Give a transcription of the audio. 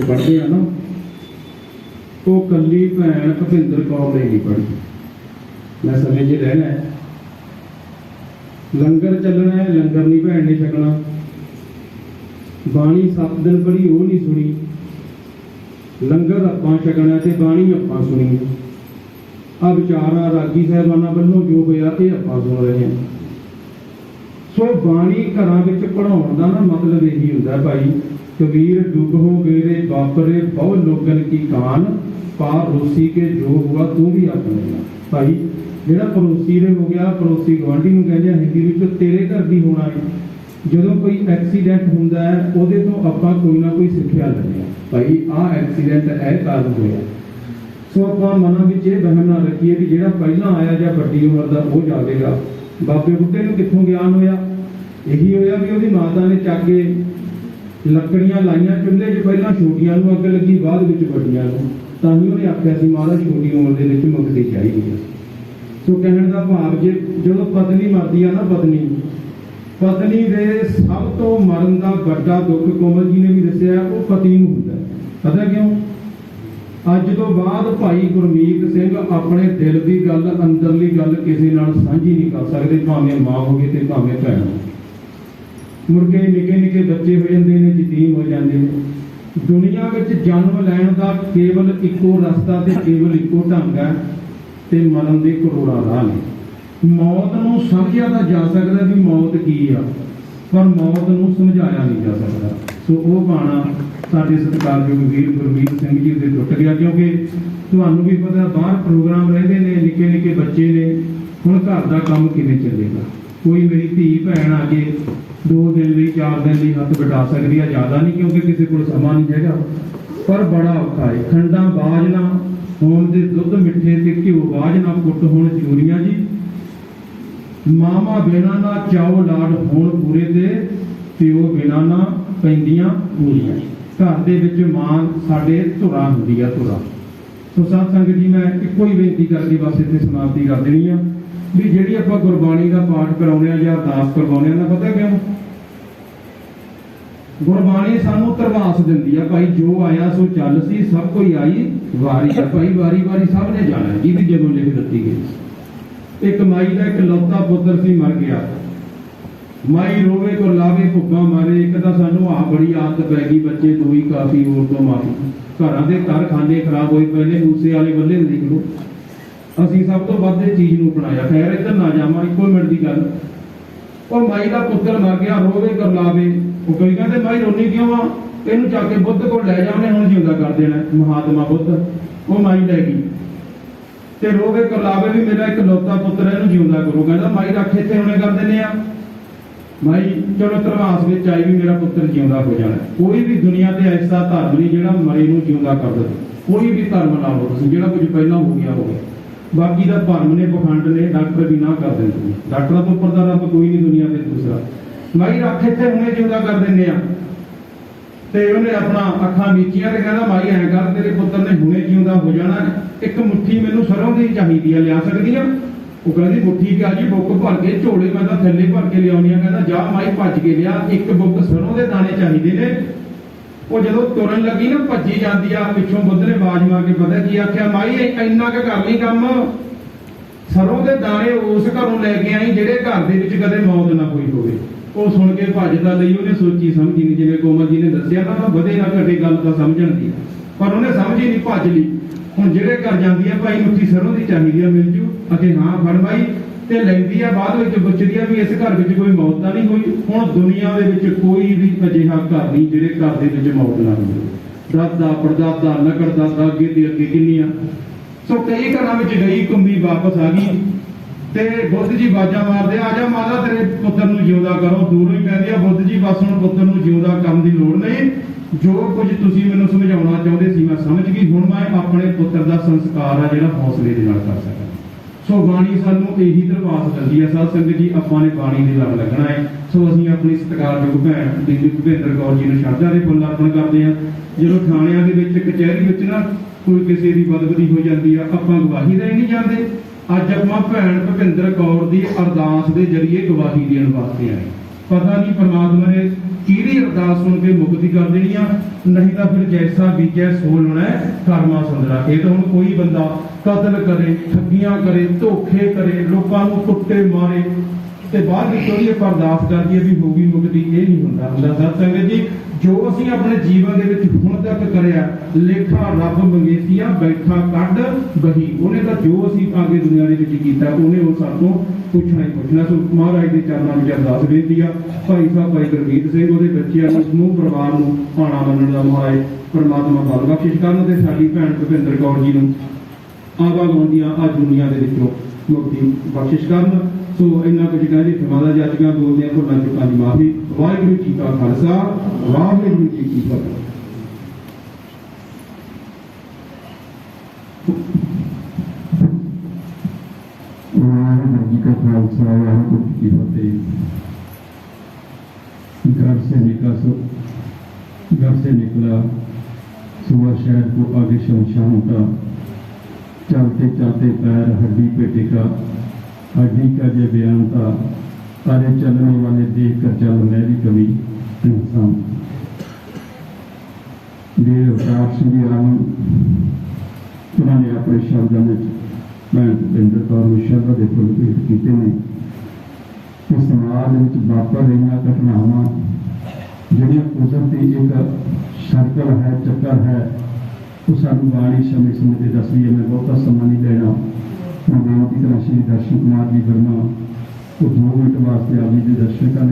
ਪੜ੍ਹਦੇ ਆ ਨਾ। ਉਹ ਕੱਲੀ ਭੈਣ ਭਪਿੰਦਰ ਕੌਰ ਨੇ ਨਹੀਂ ਪੜ੍ਹੀ। ਮੈਂ ਸਮੇਂ 'ਚ ਰਹਿਣਾ ਹੈ। ਲੰਗਰ ਚੱਲਣਾ ਹੈ, ਲੰਗਰ ਨਹੀਂ ਭੈਣ ਨੇ ਛਕਣਾ। ਬਾਣੀ ਸੱਤ ਦਿਨ ਪੜ੍ਹੀ, ਉਹ ਨਹੀਂ ਸੁਣੀ। ਲੰਗਰ ਆਪਾਂ ਛਕਣਾ ਤੇ ਬਾਣੀ ਆਪਾਂ ਸੁਣੀ। ਆ ਵਿਚਾਰਾ ਰਾਗੀ ਸਾਹਿਬਾਨਾਂ ਵੱਲੋਂ ਜੋ ਹੋਇਆ, ਇਹ ਆਪਾਂ ਸੁਣ ਰਹੇ ਹਾਂ। ਸੋ ਬਾਣੀ ਘਰਾਂ ਵਿੱਚ ਪੜਾਉਣ ਦਾ ਨਾ ਮਤਲਬ ਇਹੀ ਹੁੰਦਾ ਭਾਈ ਕਬੀਰ ਡੁੱਬ ਹੋ ਗਏ ਰੇ ਬਾਪਰੇ ਬਹੁ ਲੋਗਨ ਕੀ ਕਾਨ ਪਾਰ ਰੋਸੀ ਕੇ ਜੋ ਹੁਆ ਤੂੰ ਵੀ ਆਪਣੇ ਨਾਲ ਭਾਈ, ਜਿਹੜਾ ਪੜੋਸੀ ਦੇ ਹੋ ਗਿਆ, ਪੜੋਸੀ ਗਵਾਂਢੀ ਨੂੰ ਕਹਿੰਦੇ ਆ ਹਿੰਦੀ ਵਿੱਚ, ਤੇਰੇ ਘਰ ਦੀ ਹੋਣਾ ਹੈ ਜਦੋਂ ਕੋਈ ਐਕਸੀਡੈਂਟ ਹੁੰਦਾ ਹੈ, ਉਹਦੇ ਤੋਂ ਆਪਾਂ ਕੋਈ ਨਾ ਕੋਈ ਸਿੱਖਿਆ ਲੈਂਦੇ ਹਾਂ। ਭਾਈ, ਆਹ ਐਕਸੀਡੈਂਟ ਇਹ ਕਾਰਨ ਹੋਇਆ। ਸੋ ਆਪਾਂ ਮਨਾਂ ਵਿੱਚ ਇਹ ਵਹਿਮ ਨਾ ਰੱਖੀਏ ਕਿ ਜਿਹੜਾ ਪਹਿਲਾਂ ਆਇਆ ਜਾਂ ਵੱਡੀ ਉਮਰ ਦਾ, ਉਹ ਜਾਵੇਗਾ। ਬਾਬੇ ਬੁੱਢੇ ਨੂੰ ਕਿੱਥੋਂ ਗਿਆਨ ਹੋਇਆ? ਇਹੀ ਹੋਇਆ ਵੀ ਉਹਦੀ ਮਾਤਾ ਨੇ ਚੱਕ ਕੇ ਲੱਕੜੀਆਂ ਲਾਈਆਂ ਚੁੱਲ੍ਹੇ 'ਚ ਪਹਿਲਾਂ ਛੋਟੀਆਂ ਨੂੰ, ਅੱਗ ਲੱਗੀ ਬਾਅਦ ਵਿੱਚ ਵੱਡੀਆਂ ਨੂੰ। ਤਾਂ ਹੀ ਉਹਨੇ ਆਖਿਆ ਸੀ, ਮਹਾਰਾਜ, ਛੋਟੀ ਉਮਰ ਦੇ ਵਿੱਚ ਮੁਕਤੀ ਚਾਹੀਦੀ ਹੈ। ਸੋ ਕਹਿਣ ਦਾ ਭਾਵ, ਜੇ ਜਦੋਂ ਪਤਨੀ ਮਰਦੀ ਆ ਨਾ ਪਤਨੀ ਪਤਨੀ ਦੇ ਸਭ ਤੋਂ ਮਰਨ ਦਾ ਵੱਡਾ ਦੁੱਖ ਕੋਮਲ ਜੀ ਨੇ ਵੀ ਦੱਸਿਆ, ਉਹ ਪਤੀ ਨੂੰ ਹੁੰਦਾ ਪਤਾ ਕਿਉਂ? ਅੱਜ ਤੋਂ ਬਾਅਦ ਭਾਈ ਗੁਰਮੀਤ ਸਿੰਘ ਆਪਣੇ ਦਿਲ ਦੀ ਗੱਲ, ਅੰਦਰਲੀ ਗੱਲ ਕਿਸੇ ਨਾਲ ਸਾਂਝੀ ਨਹੀਂ ਕਰ ਸਕਦੇ, ਭਾਵੇਂ ਮਾਂ ਹੋਵੇ ਤੇ ਭਾਵੇਂ ਭੈਣ ਹੋਵੇ। ਮੁੜ ਕੇ ਨਿੱਕੇ ਨਿੱਕੇ ਬੱਚੇ ਹੋ ਜਾਂਦੇ ਨੇ ਯਤੀਮ ਹੋ ਜਾਂਦੇ ਨੇ ਦੁਨੀਆ ਵਿੱਚ ਜਨਮ ਲੈਣ ਦਾ ਕੇਵਲ ਇੱਕੋ ਰਸਤਾ ਤੇ ਕੇਵਲ ਇੱਕੋ ਢੰਗ ਹੈ ਤੇ ਮਰਨ ਦੇ ਕਰੋੜਾਂ ਰਾਹ ਨੇ। ਮੌਤ ਨੂੰ ਸਮਝਿਆ ਤਾਂ ਜਾ ਸਕਦਾ ਵੀ ਮੌਤ ਕੀ ਆ, ਪਰ ਮੌਤ ਨੂੰ ਸਮਝਾਇਆ ਨਹੀਂ ਜਾ ਸਕਦਾ। ਸੋ ਉਹ ਬਾਣਾ ਸਾਡੇ ਸਤਿਕਾਰਯੋਗ ਵੀਰ ਗੁਰਮੀਤ ਸਿੰਘ ਜੀ ਦੇ ਟੁੱਟ ਗਿਆ, ਕਿਉਂਕਿ ਤੁਹਾਨੂੰ ਵੀ ਪਤਾ ਬਾਹਰ ਪ੍ਰੋਗਰਾਮ ਰਹਿੰਦੇ ਨੇ ਨਿੱਕੇ ਨਿੱਕੇ ਬੱਚੇ ਨੇ, ਹੁਣ ਘਰ ਦਾ ਕੰਮ ਕਿਵੇਂ ਚੱਲੇਗਾ? ਕੋਈ ਮੇਰੀ ਧੀ ਭੈਣ ਆ ਕੇ ਦੋ ਦਿਨ ਲਈ, ਚਾਰ ਦਿਨ ਲਈ ਹੱਥ ਵਟਾ ਸਕਦੀ ਆ, ਜ਼ਿਆਦਾ ਨਹੀਂ, ਕਿਉਂਕਿ ਕਿਸੇ ਕੋਲ ਸਮਾਂ ਨਹੀਂ ਹੈਗਾ। ਪਰ ਬੜਾ ਔਖਾ ਹੈ ਖੰਡਾਂ ਬਾਜ ਨਾ ਹੋਣ ਦੇ ਦੁੱਧ ਮਿੱਠੇ ਤੇ ਘਿਓ ਬਾਜ ਨਾ ਕੁੱਟ ਹੋਣ ਚੂਰੀਆਂ ਜੀ। ਮਾਮਾ ਬਿਨਾ ਨਾ ਚਾਓ ਲਾਡ ਹੋਣ ਪੂਰੇ ਤੇ, ਪਿਓ ਬਿਨਾ ਨਾ ਪੈਂਦੀਆਂ ਪੂਰੀਆਂ। ਘਰ ਦੇ ਵਿੱਚ ਮਾਂ ਸਾਡੇ ਧੁਰਾ ਹੁੰਦੀ ਆ, ਧੁਰਾ। ਸੋ ਸਾਧ ਸੰਗਤ ਜੀ, ਮੈਂ ਇੱਕੋ ਹੀ ਬੇਨਤੀ ਕਰਕੇ ਬਸ ਇੱਥੇ ਸਮਾਪਤੀ ਕਰ ਦੇਣੀ ਆ। ਵੀ ਜਿਹੜੀ ਆਪਾਂ ਗੁਰਬਾਣੀ ਦਾ ਪਾਠ ਕਰਾਉਂਦੇ ਆ ਜਾਂ ਅਰਦਾਸ ਕਰਵਾਉਂਦੇ ਆ ਨਾ ਪਤਾ ਕਿਉਂ? ਗੁਰਬਾਣੀ ਸਾਨੂੰ ਤਰਵਾਸ ਦਿੰਦੀ ਆ, ਭਾਈ ਜੋ ਆਇਆ ਸੋ ਚੱਲ ਸੀ, ਸਭ ਕੋਈ ਆਈ ਵਾਰੀ ਆ। ਭਾਈ ਵਾਰੀ ਵਾਰੀ ਸਭ ਨੇ ਜਾਣਾ ਜਿਹਦੀ ਜਦੋਂ ਲਿਖ ਦਿੱਤੀ ਗਈ। ਇੱਕ ਮਾਈ ਦਾ ਇੱਕ ਲੌਤਾ ਪੁੱਤਰ ਸੀ, ਮਰ ਗਿਆ। ਮਾਈ ਰੋਵੇ ਕੋ ਲਾਵੇ ਭੁੱਖਾ ਮਾਰੇ, ਇੱਕ ਤਾਂ ਸਾਨੂੰ ਆ ਬੜੀ ਆਦਤ ਪੈ ਗਈ ਬੱਚੇ ਦੋ ਹੀ ਕਾਫੀ ਹੋਰ ਤੋਂ ਮਾਫੀ। ਘਰਾਂ ਦੇ ਘਰ ਖਾਂਦੇ ਖਰਾਬ ਹੋਏ, ਪਹਿਲੇ ਮੂਸੇ ਵਾਲੇ ਬੱਲੇ ਨੂੰ ਦੇਖ ਅਸੀਂ ਸਭ ਤੋਂ ਵੱਧ ਇਹ ਚੀਜ਼ ਨੂੰ ਬਣਾਇਆ ਖੈਰ, ਇੱਧਰ ਨਾ ਜਾਵਾਂ ਇੱਕੋ ਮਿੰਟ ਦੀ ਗੱਲ ਉਹ ਮਾਈ ਦਾ ਪੁੱਤਰ ਮਰ ਗਿਆ, ਰੋਵੇ ਕਰ ਲਾਵੇ ਉਹ ਕੋਈ ਕਹਿੰਦੇ, ਮਾਈ ਰੋਣੀ ਕਿਉਂ ਆ? ਇਹਨੂੰ ਚੱਕ ਕੇ ਬੁੱਧ ਕੋਲ ਲੈ ਜਾ ਹੁਣ ਜਿਉਂਦਾ ਕਰ ਦੇਣਾ, ਮਹਾਤਮਾ ਬੁੱਧ। ਉਹ ਮਾਈ ਲੈ ਗਈ। ਤੇ ਰੋਵੇ ਕਰ ਵੀ ਮੇਰਾ ਇੱਕ ਲੋਤਾ ਪੁੱਤਰ ਇਹਨੂੰ ਜਿਉਂਦਾ ਕਰੋ। ਕਹਿੰਦਾ, ਮਾਈ, ਰੱਖ ਇੱਥੇ, ਹੁਣੇ ਕਰ ਦਿੰਦੇ ਆ। ਮਾਈ, ਚਲੋ ਧਰਮਾਸ ਵਿੱਚ ਆਈ ਵੀ ਮੇਰਾ ਪੁੱਤਰ ਜਿਉਂਦਾ ਹੋ ਜਾਣਾ। ਕੋਈ ਵੀ ਦੁਨੀਆ ਤੇ ਐਸਾ ਧਰਮ ਨਹੀਂ ਜਿਹੜਾ ਮਰੇ ਨੂੰ ਜਿਉਂਦਾ ਕਰ ਦੇ ਕੋਈ ਵੀ ਧਰਮ ਨਾ ਲਓ ਤੁਸੀਂ ਜਿਹੜਾ ਕੁਝ ਪਹਿਲਾਂ ਹੋ ਗਿਆ ਹੋਵੇ। ਬਾਕੀ ਦਾ ਭਰਮ ਨੇ, ਪਖੰਡ ਨੇ, ਡਾਕਟਰ ਵੀ ਨਾ ਕਰ ਦਿੰਦੇ ਨੇ। ਡਾਕਟਰਾਂ ਤੋਂ ਉੱਪਰ ਰੱਬ ਕੋਈ ਨਹੀਂ ਦੁਨੀਆ ਤੇ ਦੂਸਰਾ। ਮਾਈ ਰੱਖ ਇੱਥੇ, ਹੁਣੇ ਜਿਉਂਦਾ ਕਰ ਦਿੰਦੇ ਆ। ਤੇ ਉਹਨੇ ਆਪਣਾ ਅੱਖਾਂ ਮੀਚੀਆਂ ਤੇ ਕਹਿੰਦਾ, ਮਾਈ ਐਂ ਕਰ, ਤੇਰੇ ਪੁੱਤਰ ਨੇ ਹੁਣੇ ਜਿਉਂਦਾ ਹੋ ਜਾਣਾ। ਇੱਕ ਮੁੱਠੀ ਮੈਨੂੰ ਸਰੋਂ ਦੀ ਚਾਹੀਦੀ ਆ, ਲਿਆ ਸਕਦੀ ਆ? ਉਹ ਕਹਿੰਦੀ, ਮੁੱਠੀ ਕਿਹਾ ਜੀ, ਬੁੱਕ ਭਰ ਕੇ, ਝੋਲੇ ਮੈਂ ਤਾਂ ਥੱਲੇ ਭਰ ਕੇ ਲਿਆਉਣੀ ਆ। ਕਹਿੰਦਾ, ਜਾ ਮਾਈ, ਭੱਜ ਕੇ ਲਿਆ। ਇੱਕ ਬੁੱਕ ਸਰੋਂ ਦੇ ਦਾਣੇ ਚਾਹੀਦੇ ਨੇ। ਉਹ ਜਦੋਂ ਤੁਰਨ ਲੱਗੀ ਨਾ, ਭੱਜੀ ਜਾਂਦੀ ਆ, ਪਿੱਛੋਂ ਬੁੱਧ ਨੇ ਆਵਾਜ਼ ਮਾਰ ਕੇ ਪਤਾ ਕੀ ਆਖਿਆ, ਮਾਈ ਇੰਨਾ ਕੁ ਕਰ ਲਈ ਕੰਮ। ਸਰੋਂ ਦੇ ਦਾਣੇ ਉਸ ਘਰੋਂ ਲੈ ਕੇ ਆਈ ਜਿਹੜੇ ਘਰ ਦੇ ਵਿੱਚ ਕਦੇ ਮੌਤ ਨਾ ਹੋਈ ਹੋਵੇ। ਉਹ ਸੁਣ ਕੇ ਭੱਜਦਾ ਲਈ, ਉਹਨੇ ਸੋਚੀ ਸਮਝੀ ਨਹੀਂ, ਜਿਵੇਂ ਕੋਮਲ ਜੀ ਨੇ ਦੱਸਿਆ, ਤਾਂ ਮੈਂ ਵਧੇ ਨਾ ਘਟੇ ਗੱਲ ਤਾਂ ਸਮਝਣ ਦੀ। ਪਰ ਉਹਨੇ ਸਮਝੀ ਨਹੀਂ, ਭੱਜ ਲਈ। ਹੁਣ ਜਿਹੜੇ ਘਰ ਜਾਂਦੀ ਆ, ਭਾਈ ਮੁੱਠੀ ਸਰੋਂ ਦੀ ਚਾਹੀਦੀ ਆ, ਮਿਲ ਜੂ। ਅਤੇ ਹਾਂ, ਫੜ ਭਾਈ ਤੇ ਲੈਂਦੀ ਆ ਬਾਅਦ ਵਿੱਚ ਪੁੱਛਦੀ ਆ ਵੀ ਇਸ ਘਰ ਵਿੱਚ ਕੋਈ ਮੌਤ ਤਾਂ ਨਹੀਂ ਹੋਈ। ਹੁਣ ਦੁਨੀਆ ਦੇ ਵਿੱਚ ਕੋਈ ਵੀ ਅਜਿਹਾ ਘਰ ਨਹੀਂ ਜਿਹੜੇ ਘਰ ਦੇ ਵਿੱਚ ਮੌਤ ਨਾ ਹੋਵੇ। ਦਾਦਾ ਪੜਦਾਦਾ ਨਗਰ ਦਾਦਾ ਅੱਗੇ ਤੇ ਅੱਗੇ ਕਿੰਨੀਆਂ ਸੋ ਕਈ ਘਰਾਂ ਵਿੱਚ ਗਈ ਕੁੰਬੀ ਵਾਪਸ ਆ ਗਈ। ਤੇ ਬੁੱਧ ਜੀ ਬਾਜਾ ਮਾਰਦੇ ਆ ਜਾ ਮਾਤਾ, ਤੇਰੇ ਪੁੱਤਰ ਨੂੰ ਜਿਉਂਦਾ ਕਰੋ। ਦੂਰੋਂ ਹੀ ਕਹਿੰਦੀ ਆ ਬੁੱਧ ਜੀ, ਬਸ ਹੁਣ ਪੁੱਤਰ ਨੂੰ ਜਿਉਂਦਾ ਕਰਨ ਦੀ ਲੋੜ ਨਹੀਂ। ਜੋ ਕੁਝ ਤੁਸੀਂ ਮੈਨੂੰ ਸਮਝਾਉਣਾ ਚਾਹੁੰਦੇ ਸੀ ਮੈਂ ਸਮਝ ਗਈ। ਹੁਣ ਮੈਂ ਆਪਣੇ ਪੁੱਤਰ ਦਾ ਸੰਸਕਾਰ ਆ ਜਿਹੜਾ ਹੌਸਲੇ ਦੇ ਨਾਲ ਕਰ ਸਕਾਂ। ਸੋ ਬਾਣੀ ਸਾਨੂੰ ਇਹੀ ਦਰਵਾਸ ਦਿੰਦੀ ਹੈ, ਸਾਧ ਸੰਗਤ ਜੀ, ਆਪਾਂ ਨੇ ਬਾਣੀ ਦੇ ਲੜ ਲੱਗਣਾ ਹੈ। ਸੋ ਅਸੀਂ ਆਪਣੀ ਸਤਿਕਾਰਯੋਗ ਭੈਣ ਬੀਬੀ ਭੁਪਿੰਦਰ ਕੌਰ ਜੀ ਨੂੰ ਸ਼ਰਧਾ ਦੇ ਫੁੱਲ ਅਰਪਣ ਕਰਦੇ ਹਾਂ। ਜਦੋਂ ਥਾਣਿਆਂ ਦੇ ਵਿੱਚ ਕਚਹਿਰੀ ਵਿੱਚ ਨਾ ਕੋਈ ਕਿਸੇ ਦੀ ਬਦਬਦੀ ਹੋ ਜਾਂਦੀ ਆ, ਆਪਾਂ ਗਵਾਹੀ ਦੇ ਨਹੀਂ ਜਾਂਦੇ। ਅੱਜ ਆਪਾਂ ਭੈਣ ਭੁਪਿੰਦਰ ਕੌਰ ਦੀ ਅਰਦਾਸ ਦੇ ਜਰੀਏ ਗਵਾਹੀ ਦੇਣ ਵਾਸਤੇ ਆਏ। ਪਤਾ ਨਹੀਂ ਪਰਮਾਤਮਾ ਨੇ ਕਿਹੜੀ ਅਰਦਾਸ ਸੁਣ ਕੇ ਮੁਕਤੀ ਕਰ ਦੇਣੀ ਆ, ਨਹੀਂ ਤਾਂ ਫਿਰ ਜੈਸਾ ਬੀਜੈ ਸੋਲ ਹੋਣਾ ਕਰਮਾ ਸੰਦਰਾ। ਇਹ ਤਾਂ ਹੁਣ ਕੋਈ ਬੰਦਾ ਕਤਲ ਕਰੇ, ਠੱਗੀਆਂ ਕਰੇ, ਧੋਖੇ ਕਰੇ, ਲੋਕਾਂ ਨੂੰ ਕੁੱਟੇ ਮਾਰੇ ਤੇ ਬਾਅਦ ਵਿੱਚ ਉਹਦੀ ਆਪਾਂ ਅਰਦਾਸ ਕਰਦੀ ਹੈ ਵੀ ਹੋਗੀ ਮੁਕਤੀ ਇਹ ਨਹੀਂ ਹੁੰਦਾ। ਹੁੰਦਾ ਸਤ ਸੰਗਤ ਜੀ, ਜੋ ਅਸੀਂ ਆਪਣੇ ਜੀਵਨ ਦੇ ਵਿੱਚ ਹੁਣ ਤੱਕ ਕਰਿਆ, ਲੇਖਾ ਰੱਬ ਮੰਗੇਸੀਆ ਬੈਠਾ ਕੱਢ ਬਹੀ ਉਹਨੇ ਤਾਂ ਜੋ ਅਸੀਂ ਅੱਗੇ ਦੁਨੀਆ ਦੇ ਵਿੱਚ ਕੀਤਾ, ਉਹਨੇ ਉਹ ਸਾਤੋਂ ਪੁੱਛਣਾ ਹੀ ਪੁੱਛਣਾ। ਸੋ ਮਹਾਰਾਜ ਦੇ ਚਰਨਾਂ ਵਿੱਚ ਅਰਦਾਸ ਬੇਨਤੀ ਆ। ਭਾਈ ਸਾਹਿਬ, ਭਾਈ ਗੁਰਮੀਤ ਸਿੰਘ, ਉਹਦੇ ਬੱਚਿਆਂ ਨੂੰ, ਸਮੂਹ ਪਰਿਵਾਰ ਨੂੰ ਪਾਣਾ ਮੰਨਣ ਦਾ ਮਹਾਰਾਜ ਪਰਮਾਤਮਾ ਬਲ ਬਖਸ਼ਿਸ਼ ਕਰਨ ਤੇ ਸਾਡੀ ਭੈਣ ਭੁਪਿੰਦਰ ਕੌਰ ਜੀ ਨੂੰ ਆਵਾਗਾਉਂਦੀਆਂ ਆ ਦੁਨੀਆ ਦੇ ਵਿੱਚੋਂ ਮੁਕਤੀ ਬਖਸ਼ਿਸ਼ ਕਰਨ। ਸੋ ਇੰਨਾ ਕੁਝ ਕਹਿੰਦੇ ਖਿਮਾਦਾ ਜਾਤੀਆਂ ਬੋਲਦੇ ਆ ਭੁੱਲਾਂ ਚੁੱਕਾਂ ਦੀ ਮਾਫੀ ਵਾਹਿਗੁਰੂ ਜੀ ਕਾ ਖਾਲਸਾ ਵਾਹਿਗੁਰੂ ਜੀ ਕੀ ਫਤਿਹ वाहिगुरु जी का खालसा वाहिगुरु जी की फतेह घर से निकला सो घर से निकला सुबह शहर को आगे शमशान का चलते चलते पैर हड्डी पे टिका हड्डी का ये बयान था सारे चलने वाले देख कर चल मैं भी कभी इंसान ਵੀਰ ਅਵਤਾਰ ਸਿੰਘ ਜੀ ਰਾਮ ਉਹਨਾਂ ਨੇ ਆਪਣੇ ਸ਼ਬਦਾਂ ਵਿੱਚ ਮੈਂ ਭੁਪਿੰਦਰ ਕੌਰ ਨੂੰ ਸ਼ਬਦ ਦੇ ਫੁੱਲ ਭੇਟ ਕੀਤੇ ਨੇ ਕਿ ਸਮਾਜ ਵਿੱਚ ਵਾਪਰ ਰਹੀਆਂ ਘਟਨਾਵਾਂ ਜਿਹੜੀਆਂ ਕੁਦਰਤੀ ਇੱਕ ਸਰਕਲ ਹੈ ਚੱਕਰ ਹੈ ਉਹ ਸਾਨੂੰ ਬਾਣੀ ਸਮੇਂ ਸਮੇਂ ਤੇ ਦੱਸਦੀ ਹੈ ਮੈਂ ਬਹੁਤਾ ਸਮਾਂ ਨਹੀਂ ਲੈਣਾ ਮੈਂ ਬੇਨਤੀ ਕਰਾਂ ਸ਼੍ਰੀ ਦਰਸ਼ਨ ਕੁਮਾਰ ਜੀ ਵਰਮਾ, ਉਹ ਦੋ ਮਿੰਟ ਵਾਸਤੇ ਆਪ ਜੀ ਦੇ ਦਰਸ਼ਨ ਕਰਨ